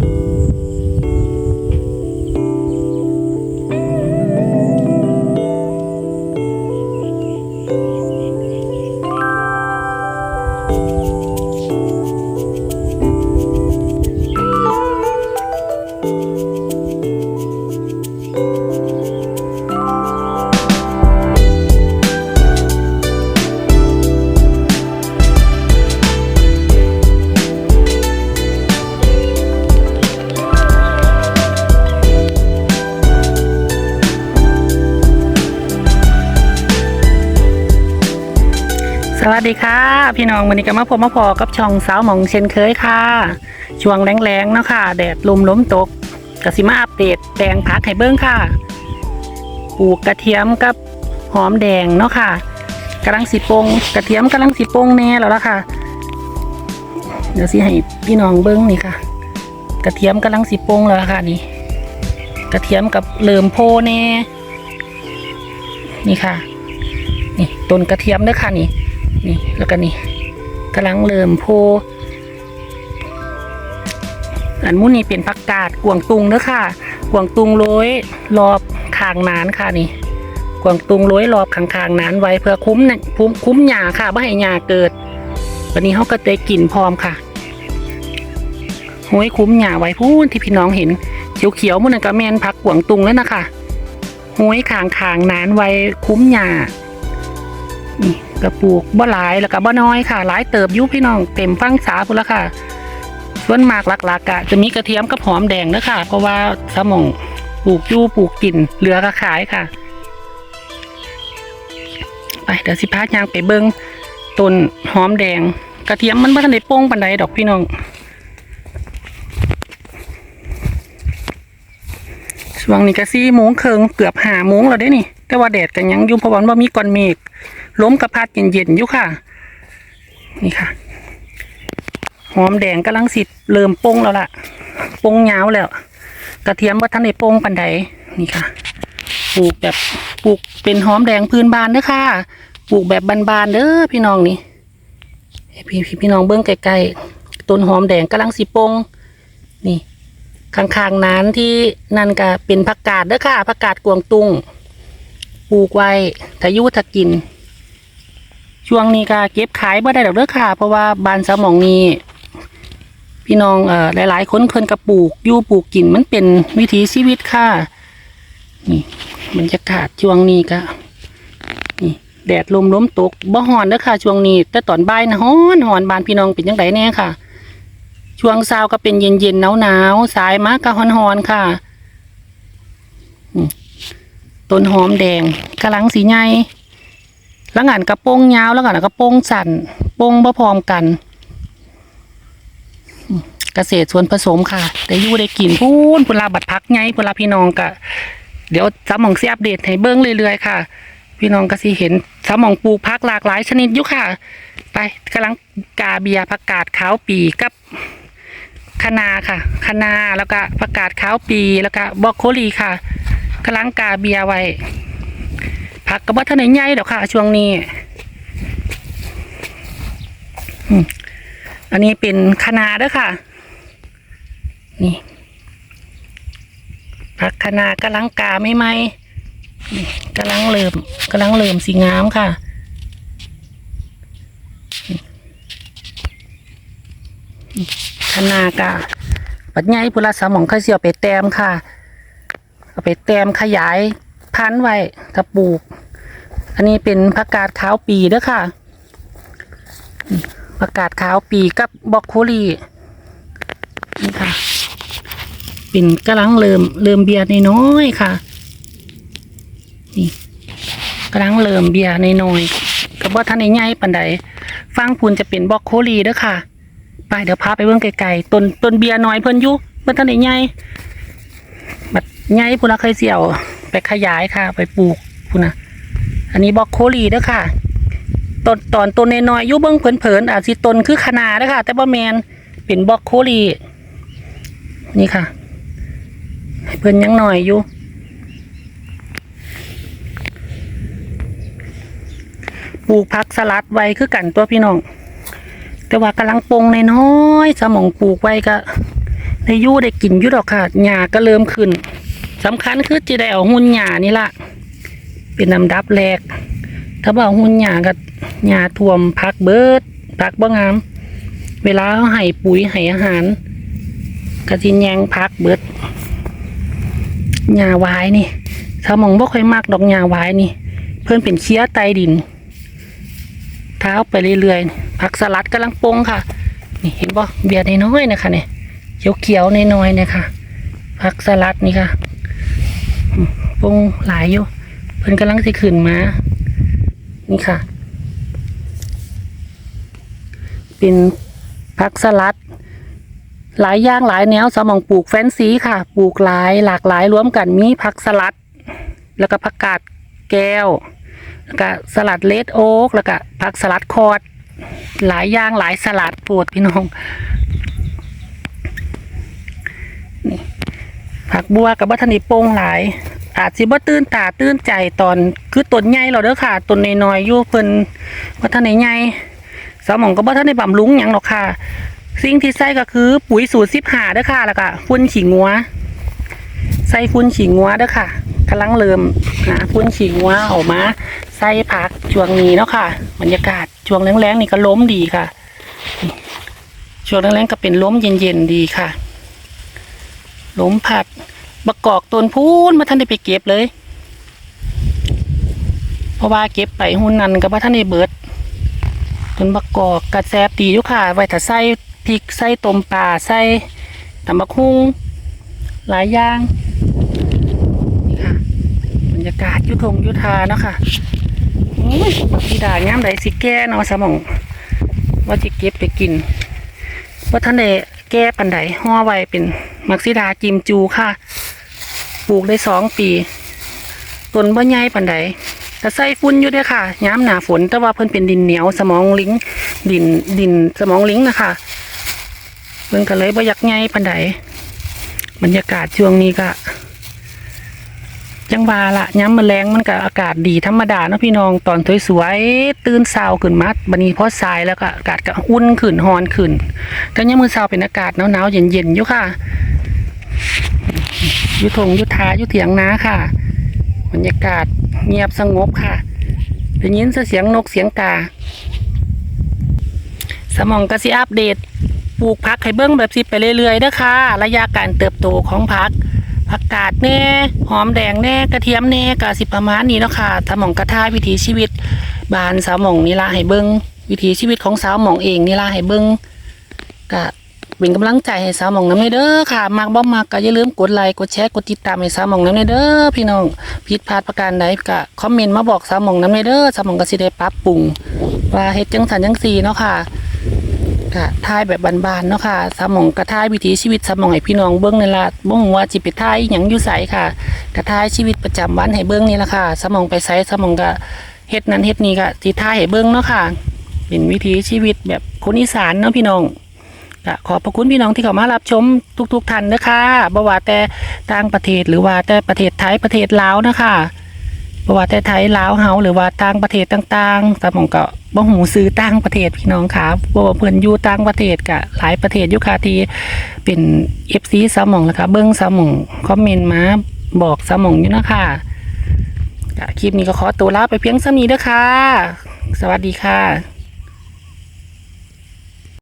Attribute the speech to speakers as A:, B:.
A: you. สวัสดีค่ะ พี่น้องวันนี้ก็มาพบมาพอกับช่องสาวหมองเช่นเคยค่ะ ช่วงแรงๆเนาะค่ะ แดดลมล้มตกกสิมาอัปเดตแปลงพักให้เบิ้งค่ะปลูกกระเทียมกับหอมแดงเนาะค่ะกำลังสิปงกระเทียมกำลังสิปงแน่แล้วละค่ะ เดี๋ยวสิให้พี่น้องเบิ้งนี่ค่ะ กระเทียมกำลังสิปงแล้วละค่ะนี่ กระเทียมกับเลิมโพแน่นี่ค่ะ นี่ต้นกระเทียมเด้อค่ะนี่ นี่แล้วก็นี่กำลังเริ่มโพอันมุนี่เป็นผักกาดกวางตุงเด้อค่ะกวางตุงโรยรอบคางนานค่ะนี่กวางตุงโรยรอบคางคางนานไว้เพื่อคุ้มนคุ้มคุ้มหญ้าค่ะไม่ให้หญ้าเกิด วันนี้เขาก็ได้กลิ่นพร้อมค่ะห้อยคุ้มหญ้าไว้พูนที่พี่น้องเห็น เขียวๆมันนก็แมนผักกวางตุงแล้วนะคะห้อยคางคางนานไว้คุ้มหญ้านี่ กระปลูกบ่หลายแล้วก็บ่น้อยค่ะ หลายเติบยุพี่น้องเต็มฟังสาพุ่นละค่ะ ส่วนมากหลักๆอะจะมีกระเทียมกับหอมแดงนะค่ะ เพราะว่าสมองปลูกยู่ปลูกกินเหลือก็ขายค่ะ ไปเดี๋ยวสิพายางไปเบิ้งต้นหอมแดง กระเทียมมันไม่ทันได้โป้งปันใดดอกพี่น้องช่วงนี้ก็สี่โมงเคิงเกือบหาโมงแล้วได้นี่ แต่ว่าแดดกันยังยู่เพราะว่ามีก้อนเมฆ ล้มกระพัดเย็นๆอยู่ค่ะ นี่ค่ะ หอมแดงกำลังสิเริ่มโป่งแล้วล่ะโป่งยาวแล้ว กระเทียมว่าท่านได้โป่งปันใดนี่ค่ะ ปลูกแบบปลูกเป็นหอมแดงพื้นบ้านเด้อค่ะ ปลูกแบบบานๆเด้อพี่น้องนี้พี่พี่พี่น้องเบิ้องไกลๆต้นหอมแดงกำลังสิโป่งนี่ข้างๆนั้นที่นั่นก็เป็นผักกาดเด้อค่ะผักกาดกวางตุงปลูกไว้ถ้ายุถ้ากิน ช่วงนี้ก็เก็บขายบ่ได้ดอกเด้อค่ะ เพราะว่าบานสมองนี้พี่น้องเอ่อหลายๆคนเพิ่นก็ปลูกอยู่ปลูกกินมันเป็นวิถีชีวิตค่ะนี่บรรยากาศช่วงนี้ก็นี่แดดลมล้มตกบ่ฮ้อนเด้อค่ะ ช่วงนี้ แต่ตอนบ่ายนะฮ้อนฮ้อนบานพี่น้องเป็นจังไดแน่ค่ะ ช่วงเช้าก็เป็นเย็นเย็นหนาวหนาวสายมากก็ฮอนฮอนค่ะต้นหอมแดงกำลังสีใหญ่ แล้วงานกระโปรงยาวแล้วกันกระโปรงสั้นโปรงบ่พร้อมกัน เกษตรส่วนผสมค่ะได้ยู่ได้กินพูนเวลาบัดพักไงเวลาพี่น้องก็เดี๋ยวสมองเสียอัปเดตให้เบิ้งเรื่อยๆค่ะ พี่น้องก็สิเห็นสมองปลูกพักหลากหลายชนิดอยู่ค่ะ ไปกำลังกาเบียร์ผักกาดขาวปีกับคะนาค่ะคะนาแล้วก็ผักกาดขาวปีแล้วก็บรอกโคลีค่ะกำลังกาเบียไว้ ผักกระบอกทะเลใหญ่ดอกค่ะ ช่วงนี้ อันนี้เป็นคะนาเด้อค่ะ นี่ผักคะนากำลังกาไม่ไหมนี่กำลังเริ่มกำลังเริ่มสีงามค่ะคณากาปัดใหญ่พุละสมองเขาเสียวไปแต้มค่ะ เอาไปแต้มขยายพันไว้ถ้าปลูก อันนี้เป็นผักกาดขาวปีเด้อค่ะผักกาดขาวปีกับบรอกโคลีนี่ค่ะ เป็นกำลังเริ่มเริ่มเบียร์น้อยๆค่ะ นี่กำลังเริ่มเบียร์น้อยๆกับว่าท่านใหญ่ปันใดฟังพูนจะเป็นบรอกโคลีเด้อค่ะ ไปเดี๋ยวพาไปเบิ่งไกลๆต้นต้นเบียร์น้อยเพิ่นยู่เพิ่นทันได้ใหญ่บัดใหญ่พุ่นละเคยเสี่ยว ไปขยายค่ะ ไปปลูกพุ่นนะ อันนี้บล็อกโคลีเด้อค่ะต้นตอนต้นน้อยๆอยู่เบิ่งเผินๆอาจสิต้นคือขนาดเด้อค่ะ แต่บ่แมนเป็นบล็อกโคลีนี่ค่ะเพิ่นยังหน่อยอยู่ปลูกผักสลัดไว้คือกันตัวพี่น้อง แต่ว่ากำลังปงในน้อยสมองปลูกไว้ก็ได้ยู่ได้กินอยู่ดอกค่ะหญ้าก็เริ่มขึ้นสำคัญคือจะได้เอาหุ่นหญ้านี่ละ เป็นลำดับแรก ถ้าบ่เอาหุ่นหญ้าก็หญ้าท่วมพักเบิดพักบ่งาม เวลาเขาให้ปุ๋ยให้อาหารก็สิแยงพักเบิดหญ้าวายนี่สมองบ่ค่อยมักดอกหญ้าวายนี่ เพิ่อนเป็นเชื้อไตดิน เท้าไปเรื่อยๆผักสลัดกำลังปงค่ะ นี่เห็นบ่เบียดน้อยๆนะคะเนี่ยเขียวๆน้อยๆนี่ยค่ะผักสลัดนี่ค่ะปงหลายอยู่ เพิ่นกำลังสิขึ้นมา นี่ค่ะ เป็นผักสลัด หลายอย่างหลายแนวสมองปลูกแฟนซีค่ะ ปลูกหลายหลากหลายรวมกันมีผักสลัด แล้วก็ผักกาดแก้ว แล้วก็สลัดเลดโอ๊กแล้วก็ผักสลัดคอร์ดหลายอย่างหลายสลัดปรดพี่น้องนี่ผักบัวกับบัทนิปงหลาย อาจสิบ่ตื่นตาตื่นใจตอนคือต้นใหญ่เราเด้อค่ะต้นน้อยๆอยู่เพิ่นบ่ทันได้ใหญ่สมองก็บ่ทันได้บำรุงหยังหรอกค่ะ สิ่งที่ใส่ก็คือปุ๋ยสูตร15เด้อค่ะ แล้วก็ฝุ่นขี้งัว ใส่ฝุ่นฉีงัวเด้อค่ะกำลังเริ่มหาฝุ่นฉีงัวออกมา ใส่ผักช่วงนี้เนาะค่ะ บรรยากาศช่วงแรงๆนี่ก็ล้มดีค่ะ ช่วงแรงๆก็เป็นล้มเย็นๆดีค่ะล้มผัด บะกอกต้นพูนมาท่านได้ไปเก็บเลย เพราะว่าเก็บไปหุ่นนั้นกับว่าท่านได้เบิดต้นบะกอกกระแซบดีอยู่ค่ะ ไว้ถ้าใส่พริกใส่ต้มปลาใส่ตำบักหุ่งหลายอย่างนี่ค่ะบรรยากาศยุทงยุทาเนาะค่ะโอ้ยพี่ดาย่ามใดสิแก้เนาะสมองว่าจะเก็บไปกินว่าท่านได้แก้ปันไดห่อไว้เป็นมักซิดาจิมจูค่ะ ลูกได้สองปีต้นบ่ใหญ่ปันไดแต่ใส่ฝุ่นอยู่ด้วยค่ะย้ำหนาฝนแต่ว่าเพิ่นเป็นดินเหนียวสมองลิงดินดินสมองลิงนะคะเพิ่นก็เลยบ่ยากใหญ่ปันไดบรรยากาศช่วงนี้ก็จังหวาละย้ำมาแรงมันก็อากาศดีธรรมดาเนาะพี่น้องตอนสวยๆตื่นเช้าขึ้นมาบันนี้พอสายแล้วก็อากาศก็อุ่นขึ้นฮอนขึ้นแต่ยังมือเช้าเป็นอากาศหนาวๆเย็นๆอยู่ค่ะ ยุทงยุทายุเถียงนาค่ะบรรยากาศเงียบสงบค่ะได้ยินเสียงนกเสียงกา สมองก็สิอัปเดตปลูกผักให้เบิ้งแบบสิไปเรื่อยๆเด้อค่ะระยะการเติบโตของผักผักกาดแน่ หอมแดงแน่ กระเทียมแน่ก็สิประมาณนี้เนาะค่ะสมองกระทาวิถีชีวิต บานสาวหมองนีละให้เบิ้งวิถีชีวิตของสาวหมองเองนีละให้เบิ้งก็ เป็นกำลังใจให้สาวหมองน้ำเด้อค่ะมักบ่มักก็อย่าลืมกดไลค์กดแชร์กดติดตามให้สาวหมองน้ำเด้อพี่น้องผิดพลาดประการใดก็คอมเมนต์มาบอกสาวหมองน้ำเด้อสาวหมองก็สิได้ปรับปรุงว่าเฮ็ดจังสันจังสีเนาะค่ะค่ะทายแบบบานๆเนาะค่ะสมองกระทายวิถีชีวิตสมองให้พี่น้องเบิ้งนี่ละบ่งว่าจิไปทายอหยังอยู่ใสค่ะ กระทายชีวิตประจำวันให้เบิ้งนี่ละค่ะ สมองไปใสสมองก็เฮ็ดนั้นเฮ็ดนี้ก็สิทายให้เบิ้งเนาะค่ะ เป็นวิถีชีวิตแบบคนอีสานเนาะพี่น้อง ก็ขอบพระคุณพี่น้องที่เข้ามารับชมทุกๆท่านนะคะบ่ว่าแต่ต่างประเทศหรือว่าแต่ประเทศไทยประเทศลาวนะคะเพราว่าแต่ไทยลาวเฮาหรือว่าต่างประเทศต่างๆแต่ผมก็บ่หูซื้อต่างประเทศพี่น้องค่ะเพราว่าเพิ่นอยู่ต่างประเทศก็หลายประเทศอยู่ค่ะที่เป็น FC สาวหมองแล้วค่ะเบิ่งสมองคอมเมนต์มาบอกสมองอยู่นะคะคลิปนี้ก็ขอตัวลาไปเพียงเท่านี้เด้อค่ะ สวัสดีค่ะ